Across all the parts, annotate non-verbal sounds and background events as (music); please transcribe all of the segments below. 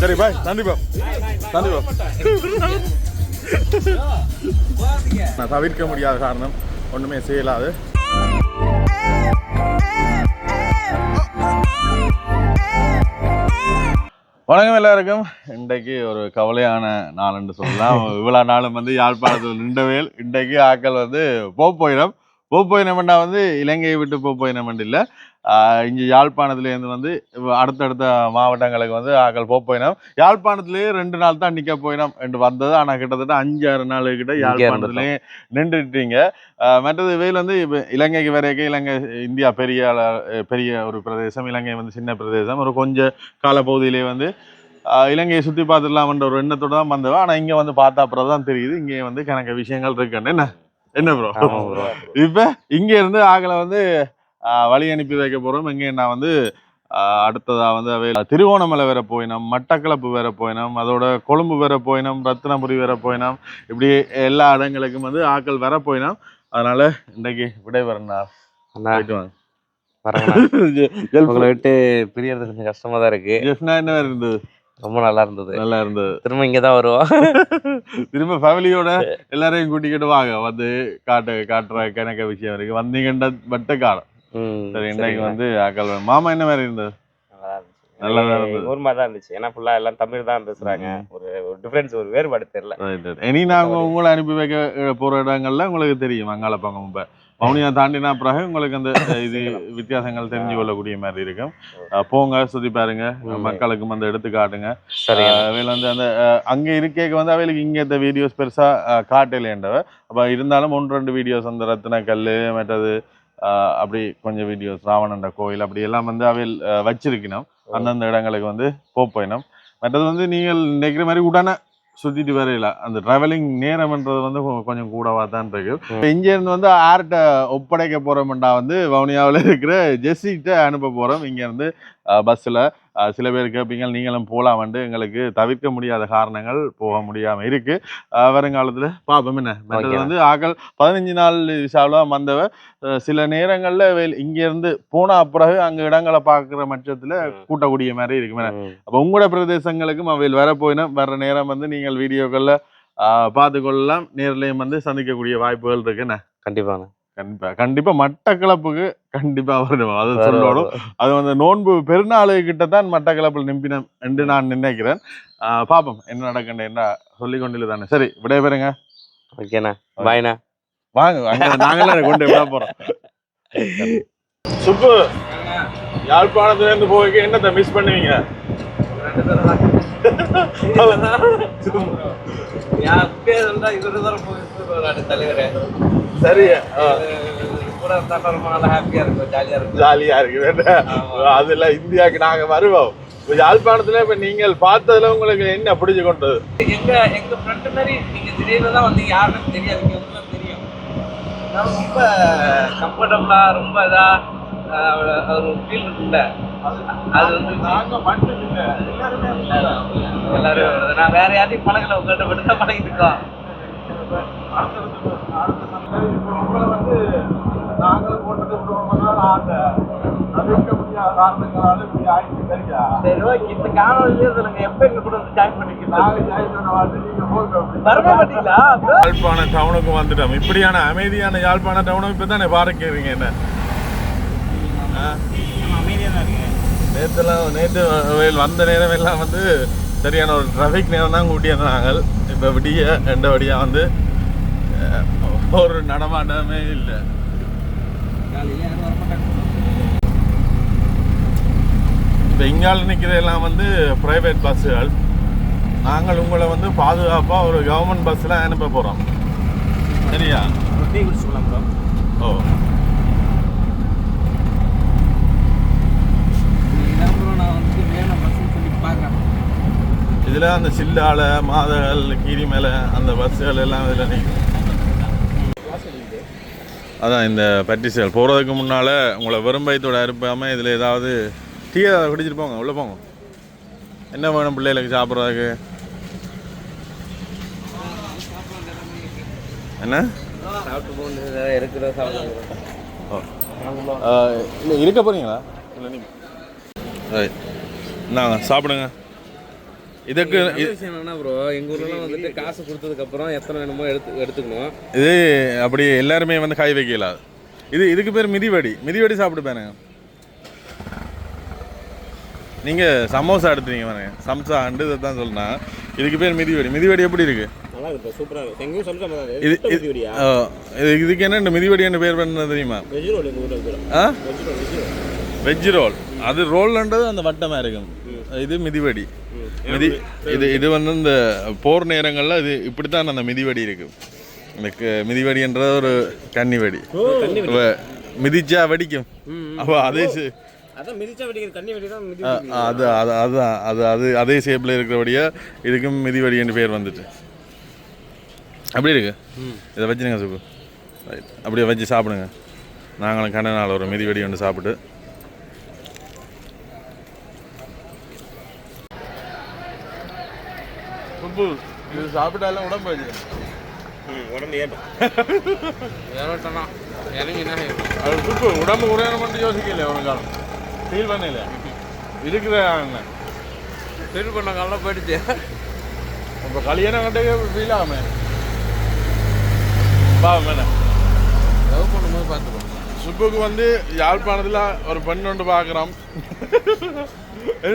சரி பாய் நன்றி பாப் நன்றி பாப் நான் தவிர்க்க முடியாத காரணம் ஒன்றுமே செய்யலாது. வணக்கம் எல்லாருக்கும். இன்றைக்கு ஒரு கவலையான நாள் என்று சொல்லலாம். இவ்வளோ நாளும் வந்து யாழ்ப்பாணத்தில் நின்றவேல் இன்றைக்கு ஆக்கள் வந்து போயிடும். போயினமெண்டா வந்து இலங்கையை விட்டு போயினமெண்ட் இல்லை இங்கே யாழ்ப்பாணத்துலேருந்து வந்து அடுத்தடுத்த மாவட்டங்களுக்கு வந்து ஆக்கள் போயினோம் யாழ்ப்பாணத்துலேயே ரெண்டு நாள் தான் நிற்க போயினோம் என்று வந்தது. ஆனால் கிட்டத்தட்ட அஞ்சு ஆறு நாள் கிட்ட யாழ்ப்பாணத்துலேயே நின்றுட்டீங்க. மற்றது வெயில் வந்து இப்போ இலங்கைக்கு வரைக்கும் இலங்கை இந்தியா பெரிய பெரிய ஒரு பிரதேசம் இலங்கை வந்து சின்ன பிரதேசம். ஒரு கொஞ்ச காலப்பகுதியிலே வந்து இலங்கையை சுற்றி பார்த்துடலாம்ன்ற ஒரு எண்ணத்தோட தான் வந்தவன் ஆனால் இங்கே வந்து பார்த்தா அப்புறம் தான் தெரியுது. இங்கே வந்து கணக்கு விஷயங்கள் இருக்குன்னு என்ன? என்ன ப்ரோ இப்போ இங்க இருந்து ஆகலை வந்து வழி அனுப்பி வைக்க போறோம். இங்கே நான் வந்து அடுத்ததா வந்து திருவோணமலை வேற போயினோம் மட்டக்களப்பு வேற போயினோம் அதோட கொழும்பு வேற போயினோம் ரத்தினபுரி வேற போயினோம். இப்படி எல்லா இடங்களுக்கும் வந்து ஆக்கள் வர போயினோம். அதனால இன்றைக்கு (laughs) உங்களை விட்டு பிரியறது கொஞ்சம் கஷ்டமா தான் இருக்கு என்ன இருந்தது? ரொம்ப நல்லா இருந்தது. நல்லா இருந்தது. திரும்ப இங்க தான் வருவோம். (laughs) திரும்ப ஃபேமிலியோட எல்லாரையும் கூட்டிக்கிட்டு வாங்க. வந்து காட்டு காட்டுற கணக்க விஷயம் இருக்கு வந்தீங்கன்னா மட்டும் காணும் ம், சரி இன்றைக்கு. வந்து ஆக்கள் மாமா என்ன மாதிரி இருந்தது? நல்லா இருந்தது. ஊர் மாதிரி தான் இருந்துச்சு. ஏன்னா ஃபுல்லா எல்லாம் தமிழ் தான் பேசுறாங்க. ஒரு ஒரு டிஃபரன்ஸ் ஒரு வேறுபாடு தெரியல. இனி நாங்கள் உங்களை அனுப்பி வைக்க போற இடங்கள்ல உங்களுக்கு தெரியும். அங்கால பக்கம் இப்போ மௌனியா தாண்டினா பிறகு உங்களுக்கு அந்த இது வித்தியாசங்கள் தெரிஞ்சு கொள்ளக்கூடிய மாதிரி இருக்கும். போங்க சுத்தி பாருங்க. மக்களுக்கும் அந்த எடுத்து காட்டுங்க. அவையில் வந்து அந்த அங்க இருக்கேக்கு வந்து அவைகளுக்கு இங்க இந்த வீடியோஸ் பெருசா காட்டலைன்றவ அப்ப இருந்தாலும் ஒன்று ரெண்டு வீடியோஸ் அந்த ரத்தின கல் மற்றது அப்படி கொஞ்சம் வீடியோஸ் ராவணண்ட கோயில் அப்படி எல்லாம் வந்து அவையில் வச்சிருக்கணும். அந்தந்த இடங்களுக்கு வந்து போயினோம் மற்றது வந்து நீங்கள் நினைக்கிற மாதிரி உடனே சுத்திட்டு வரையில அந்த டிராவலிங் நேரம்ன்றது வந்து கொஞ்சம் கூடவா தான் இருக்கு. இப்ப இங்க இருந்து வந்து ஆர்ட்ட ஒப்படைக்க போறோம்டா வந்து வவுனியாவில் இருக்கிற ஜெஸ்ஸிட்ட அனுப்ப போறோம். இங்க இருந்து பஸ்ஸில் சில பேர் கேட்பீங்க நீங்களும் போகலாம் வந்து எங்களுக்கு தவிர்க்க முடியாத காரணங்கள் போக முடியாம இருக்கு. அஹ் வருங்காலத்துல பாப்போம் என்ன. வந்து ஆக்கள் பதினஞ்சு நாள் விசாவில் வந்தவ சில நேரங்கள்ல வெல்- இங்க இருந்து போன பிறகு அங்க இடங்களை பார்க்குற பட்சத்துல. கூட்டக்கூடிய மாதிரி இருக்கும் அப்போ உங்களோட பிரதேசங்களுக்கும் அவையில் வர போயினா வர்ற நேரம் வந்து நீங்கள் வீடியோக்களில் பார்த்து கொள்ளலாம் நேர்லையும் வந்து சந்திக்கக்கூடிய வாய்ப்புகள் இருக்குண்ணே கண்டிப்பாண்ணா கண்டிப்பா. கண்டிப்பா மட்டக்களப்புக்கு கண்டிப்பா வரணும். அது சொல்லணும். அது வந்து நோன்பு பெருநாளு கிட்ட தான் மட்டக்களப்பில் நிம்பினம் என்று நான் நினைக்கிறேன். பாப்போம். என்ன நடக்கண்ட என்ன சொல்லி கொண்டு தானே. சரி விடைபெறுங்க ஓகேண்ணா பாய்ண்ணா வாங்க அங்க நாங்களே கொண்டு விட போறோம் சுப்பு யாழ்ப்பாணத்துல இருந்து போய் என்னத்தை மிஸ் பண்ணுவீங்க? சரி. ஜாலியா இருக்கு அதுல இந்தியாவுக்கு நாங்க வருவோம். இப்ப யாழ்ப்பாணத்துல இப்ப நீங்கள் பார்த்ததுல உங்களுக்கு என்ன பிடிச்சு கொண்டது? எங்க எங்க ஃப்ரெண்ட் மாதிரி நீங்க திடீர்னு தான் வந்து யாருன்னு தெரியாது தெரியும். ரொம்ப கம்ஃபர்டபுளா ரொம்ப இதா ஒரு ஃபீல் இருக்குல்ல. அது வந்து நாங்க மட்டும் இல்ல எல்லாருமே எல்லாரும். நான் வேற யாரையும் பழகல உங்கள்கிட்ட மட்டும் தான் பழகிட்டு இருக்கோம். நாங்களும் போட்டது விடுவோம்னா அந்த தவிர்க்க முடியாத காரணங்களால இப்படி ஆயிடுச்சு சரியா சரி ஓகே. இந்த காணொலியே சொல்லுங்க எப்ப எங்க கூட வந்து ஜாயின் பண்ணிக்கலாம் நாங்க ஜாயின் பண்ண வந்து நீங்க போங்க வரவே மாட்டீங்களா யாழ்ப்பாண டவுனுக்கு வந்துட்டோம். இப்படியான அமைதியான யாழ்ப்பாண டவுனுக்கு இப்போ தானே பார்க்கிறீங்க என்ன? நேற்றுலாம் நேற்று வந்த நேரம் எல்லாம் வந்து சரியான ஒரு டிராஃபிக் நேரம் தான் கூட்டியிருந்தாங்க இப்போ விடிய ரெண்டு வழியாக வந்து ஒரு நடமாட்டமே இல்லை. இப்போ இங்கால நிற்கிறதெல்லாம் வந்து ப்ரைவேட் பஸ்ஸுகள் நாங்கள் உங்களை வந்து பாதுகாப்பாக ஒரு கவர்மெண்ட் பஸ்ஸில் அனுப்ப போகிறோம் சரியா? ஓ இதான் ப்ரோ நான் வந்து வேணும் பஸ்ன்னு சொல்லி பார்க்குறேன் இதில் அந்த சில்லால மாதகள் கீரிமலை அந்த பஸ்ஸுகள் எல்லாம் இதில் நிற்கும் அதான் இந்த பட்டிசல் போகிறதுக்கு முன்னால் உங்களை வெறும்பயத்தோட அறுப்பாமல் இதில் ஏதாவது டீ ஏதாவது குடிச்சிட்டு போங்க. உள்ளே போங்க. என்ன வேணும் பிள்ளைகளுக்கு சாப்பிட்றதுக்கு? என்ன? இல்லை இருக்க போகிறீங்களா இல்லை நீ ரைட் இந்தாங்க சாப்பிடுங்க. இதுக்கு விஷயம் என்னன்னா ப்ரோ எங்க ஊர்ல வந்துட்டு காசு கொடுத்ததுக்கு அப்புறம் எத்தனை வேணுமோ எடுத்து எடுத்துக்கணும். இது அப்படி எல்லாருமே வந்து காய் வைக்கல. இது இதுக்கு பேர் மிதிவடி. மிதிவடி சாப்பிட்டு பாருங்க. நீங்க சமோசா எடுத்துறீங்க பாருங்க. சம்சா அண்டு இதை தான் சொல்லணும் இதுக்கு பேர் மிதிவடி. மிதிவடி எப்படி இருக்கு? இது இதுக்கு என்ன இந்த மிதிவடி என்ன பேர் பண்ணது தெரியுமா? ஆ? வெஜ் ரோல் அது ரோல்ன்றது அந்த வட்டமாக இருக்கும். இது மிதிவடி. மிதி இது இது வந்து இந்த போர் நேரங்களில் இது இப்படி தான் அந்த மிதிவடி இருக்கும் இந்த க- மிதிவடின்றது ஒரு கன்னி வெடி. இப்ப மிதிச்சா வெடிக்கும். அப்போ அதே வெடி அது அது அதுதான் அது அது அதே ஷேப்பில் இருக்கிறபடியா இதுக்கும் மிதிவடின்னு பேர் வந்துட்டு. அப்படி இருக்கு. இதை வச்சுருங்க சுப்பு. அப்படியே வச்சு சாப்பிடுங்க. நாங்களும் கண்ட நாள் ஒரு மிதிவடி ஒன்று சாப்பிட்டு சுப்பு இது சாப்பிட்டாலும் உடம்பு வச்சு உடம்பு ஏட்டும் இறட்டனா இறங்கினா அது சுப்பு உடம்பு குறையணும் மட்டும் யோசிக்கல ஒரு காலம்? ஃபீல் பண்ணல இருக்கிற ஃபீல் பண்ண காலம் போயிடுச்சு. இப்போ கல்யாணம் கட்டே ஃபீல் ஆகாம. பாவம் என்ன லவ் பண்ணும்போது பார்த்துக்கோ சுப்புக்கு வந்து யாழ்ப்பாணத்தில் ஒரு பெண் ஒன்று பார்க்குறோம்.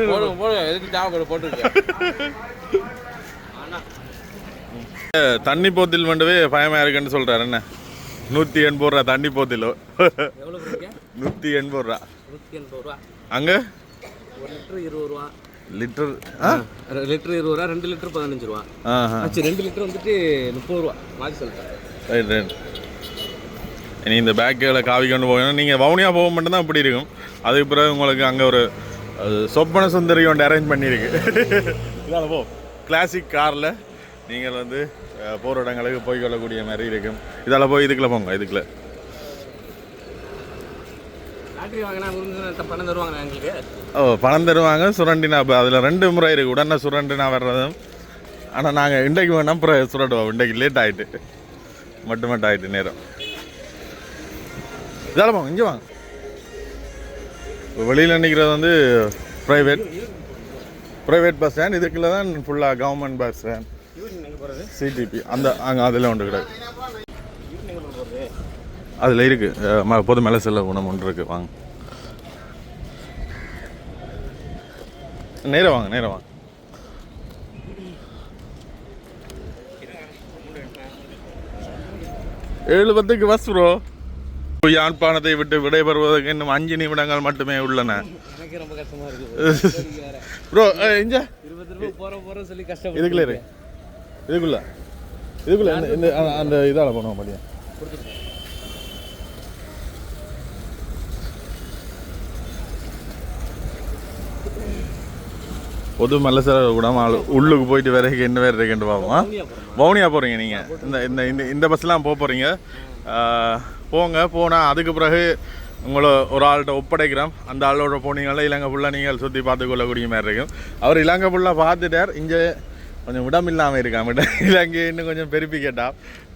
போடுங்க போடுங்க. எதுக்கு தேவைப்பட போட்டுருக்கேன் (laughs) தண்ணி போத்தில் மட்டுமே பயமாக இருக்குன்னு சொல்கிறாரு என்ன? நூற்றி எண்பது ரூபா தண்ணி போத்தில்? நூற்றி எண்பது ரூபா. அங்கே? ஒரு லிட்டர் இருபது ரூபா. லிட்டர் லிட்டர் இருபது ரூபா ரெண்டு லிட்டர் பதினஞ்சு ரூபா. ஆச்சு ரெண்டு லிட்டர் வந்துட்டு முப்பது ரூபா. மாற்றி சொல்லிட்டேன் ரைட் ரைட் இனி இந்த பேக்குகளை காவி கொண்டு போகணும். நீங்கள் வவுனியா போக மட்டும்தான் இப்படி இருக்கும். அதுக்கு பிறகு உங்களுக்கு அங்கே ஒரு சொப்பன சுந்தரி ஒன்று அரேஞ்ச் பண்ணியிருக்கு. (laughs) இதால போ. கிளாசிக் காரில் நீங்கள் வந்து போகிற இடங்களுக்கு போய் கொள்ளக்கூடிய மாதிரி இருக்கும். இதால் போய் இதுக்குள்ள போங்க இதுக்குள்ள. ஓ பணம் தருவாங்க சுரண்டினா இப்போ அதில் ரெண்டு முறை இருக்குது உடனே சுரண்டினா வர்றதும் ஆனால் நாங்கள் இன்றைக்கு வேணால் அப்புறம் சுரண்டுவோம். இன்றைக்கு லேட் ஆகிட்டு மட்டும் மட்டும் ஆகிட்டு நேரம். இதால வாங்க இங்கே வாங்க. வெளியில் நிற்கிறது வந்து ப்ரைவேட் ப்ரைவேட் பஸ் ஸ்டாண்ட் இதுக்குள்ள தான் ஃபுல்லாக கவர்மெண்ட் பஸ் ஸ்டாண்ட் சிடிபி. அந்த அங்கே அதில் ஒன்று கிடையாது அதில் இருக்குது பொது மேலே செல்ல குணம் ஒன்று இருக்குது வாங்க. நேரா வாங்க நேரா வாங்க. ஏழு பத்துக்கு பஸ் ப்ரோ யாழ்ப்பாணத்தை விட்டு விடைபெறுவதற்கு இன்னும் அஞ்சு நிமிடங்கள் மட்டுமே உள்ளன. எனக்கு ரொம்ப கஷ்டமா இருக்கு. ப்ரோ கஷ்டம் இதுக்குள்ள இதுக்குள்ள. இதுக்குள்ள இந்த- இந்த அந்த- இதால் இதால போனோம் பாட்டியா பொது மல்லசர கூட ஆளு- உள்ளுக்கு போயிட்டு வேற என்ன வேற இருக்குன்னு பார்ப்போம். வவுனியா போகிறீங்க நீங்கள் இந்த இந்த இந்த இந்த பஸ்லாம் போக போகிறீங்க போங்க. போனால் அதுக்கு பிறகு உங்களை ஒரு ஆள்கிட்ட ஒப்படைக்கிறோம். அந்த ஆளோட போனீங்கன்னா இலங்கை ஃபுல்லாக நீங்கள் சுற்றி பார்த்து கொள்ளக்கூடிய மாதிரி இருக்கும். அவர் இலங்கை ஃபுல்லாக பார்த்துட்டார். இங்கே கொஞ்சம் இடம் இல்லாமல் இருக்கான் விட இலங்கை இன்னும் கொஞ்சம் பெருப்பி கேட்டா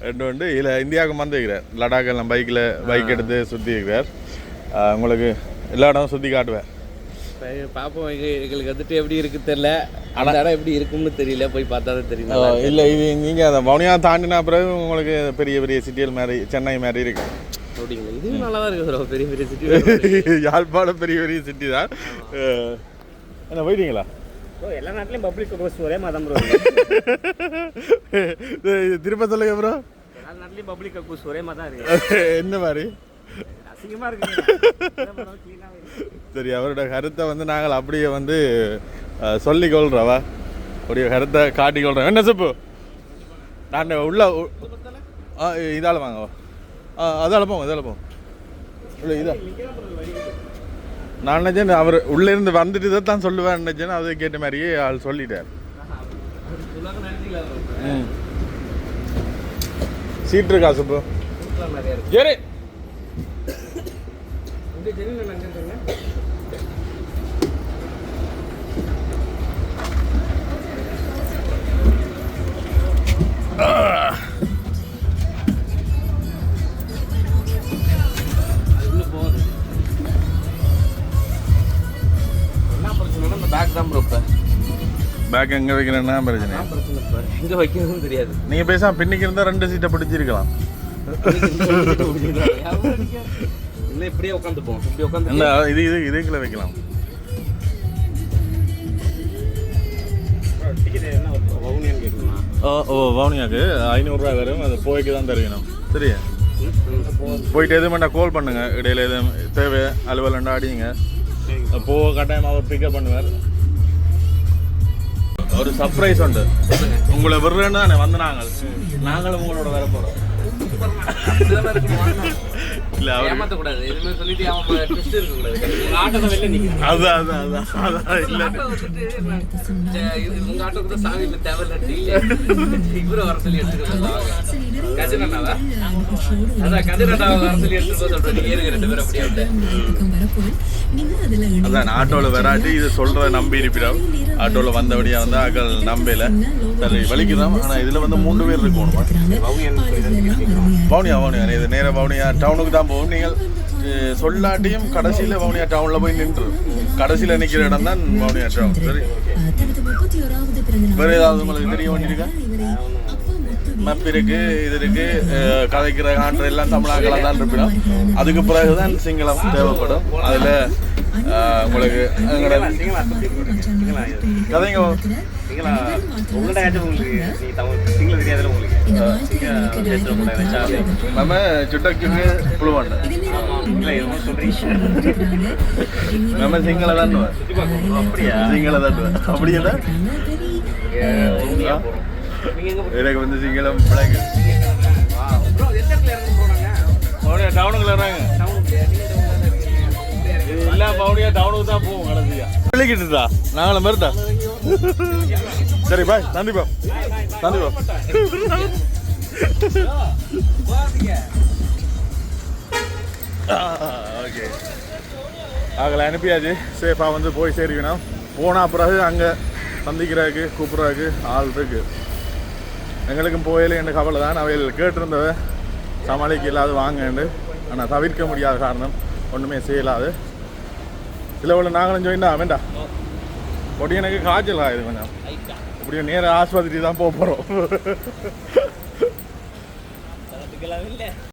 ரெண்டு வந்து இல்லை இந்தியாவுக்கு வந்துக்கிறார் லடாக் எல்லாம் பைக்கில் பைக் எடுத்து சுற்றி இருக்கிறார். உங்களுக்கு எல்லா இடமும் சுற்றி காட்டுவேன். எங்க எங்களுக்கு வந்துட்டு எப்படி இருக்கு தெரியல. அந்த இடம் எப்படி இருக்கும்னு தெரியல. போய் பார்த்தா தான் தெரியும். இல்லை இது நீங்கள் அந்த வவுனியா தாண்டினா பிறகு உங்களுக்கு பெரிய பெரிய சிட்டிகள் மாதிரி சென்னை மாதிரி இருக்கு. அப்படிங்களா? இதுவும் நல்லா தான் இருக்கு bro. பெரிய பெரிய சிட்டி (laughs) யாழ்ப்பாணம் பெரிய பெரிய சிட்டி தான். என்ன போயிட்டீங்களா? எல்லா நாட்டிலையும் பப்ளிக் பஸ் ஒரே மாதிரி ப்ரோ (laughs) திரும்ப சொல்லுங்க ப்ரோ எல்லா நாட்டிலையும் பப்ளிக் கக்கூஸ் ஒரே மாதிரி தான் இருக்கு. (laughs) என்ன மாதிரி? சரி அவரோட கருத்தை வந்து நாங்கள் அப்படியே வந்து அஹ், சொல்லிக் கொள்றவா அப்படியே கருத்தை காட்டிக் கொள்றோம். என்ன சுப்பு? நான் உள்ள இதால் வாங்க ஆ அதால் போங்க இதால் போங்க. இல்லை இதா நான் நினச்சேன் அவர் உள்ளே இருந்து வந்துட்டு இதை தான் சொல்லுவேன் நினைச்சேன். அதை கேட்ட மாதிரியே ஆள் சொல்லிட்டார். சீட் இருக்கா சுப்பு? சரி பேக் பேக் எங்க வைக்கிறேன்னா பிரச்சனை. எங்க வைக்கிறதுன்னு தெரியாது. நீங்க பேசாம பின்னிக்கு இருந்தா ரெண்டு சீட்டை பிடிச்சிருக்கலாம். இல்லை இப்படியே உட்காந்துப்போம் இப்படி உட்காந்து இந்த இது இது இதுக்குள்ள வைக்கலாம். ஓ ஓ வவுனியாக்கு. ஐநூறுரூவா வரும் அது போய்க்கு தான் தருவினோம் சரியா? போயிட்டு எதுவும் வேண்டாம் கால் பண்ணுங்க. இடையில எதுவும் தேவை அலுவலண்டா அடிங்க. போ கட்டாயமாக அவர் பிக்கப் பண்ணுவார். ஒரு சர்ப்ரைஸ் உண்டு உங்களை விடுறேன்னு வந்து நாங்கள் நாங்களும் உங்களோட வர இருக்கக்கூடாது உங்க ஆட்டோ வந்துட்டு சே, இது உங்க ஆட்டோக்கு தான் சாவி இல்லை தேவையில்லை இவரை வர சொல்லி எடுத்துக்கலாம் கஜன் அதான் ஆட்டோவில் வராட்டி இது சொல்கிறத நம்பி இருப்பிடும். ஆட்டோவில் வந்தபடியாக வந்து ஆக்கள் நம்பல. சரி வலிக்குதான் ஆனால் இதில் வந்து மூன்று பேர் இருக்கணுமா. வவுனியா வவுனியா. இது நேராக வவுனியா டவுனுக்கு தான் போகும். நீங்கள் சொல்லாட்டியும் கடைசியில் வவுனியா டவுனில் போய் நின்று. கடைசியில் நிற்கிற இடம் தான் வவுனியா டவுன் சரி. வேறு ஏதாவது உங்களுக்கு தெரிய வேண்டியிருக்கா மேப் இருக்கு இது இருக்கு கதைக்கிற காண்ற எல்லாம் தமிழாக்களா தான் இருப்பிடும். அதுக்கு பிறகுதான் சிங்களம் தேவைப்படும். அதில் உங்களுக்கு கதைங்க நம்ம சுட்டக்கு புழுவாண்ட. இல்லை நம்ம சிங்கள தான் அப்படியா சிங்கள தான் தான் எனக்கு வந்து சிங்களம் இறங்க வவுனியா டவுனுக்குள்ள வராங்க இது எல்லா வவுனியா டவுனுக்கு தான் போவோம் கடைசியா. விளக்கிட்டுதா? நாங்களும் மறுத்தா சரி பாய் நன்றி பா நன்றி பா ஓகே. அவங்களை அனுப்பியாச்சு. சேஃபாக வந்து போய் சேருவினோம் போனால் பிறகு அங்கே சந்திக்கிறதுக்கு கூப்பிட்றதுக்கு ஆள் இருக்கு. எங்களுக்கும் போயிலேன்னு கவலை தான். அவைகள் கேட்டிருந்தது. சமாளிக்க இல்லாது வாங்கண்டு. ஆனால் தவிர்க்க முடியாத காரணம் ஒன்றுமே செய்யலாது. சிலவள நாங்களும் ஜோயின்டா வேண்டாம் பொடி எனக்கு காய்ச்சல் ஆகுது கொஞ்சம். இப்படி நேராக ஆஸ்பத்திரி தான் போக போகிறோம்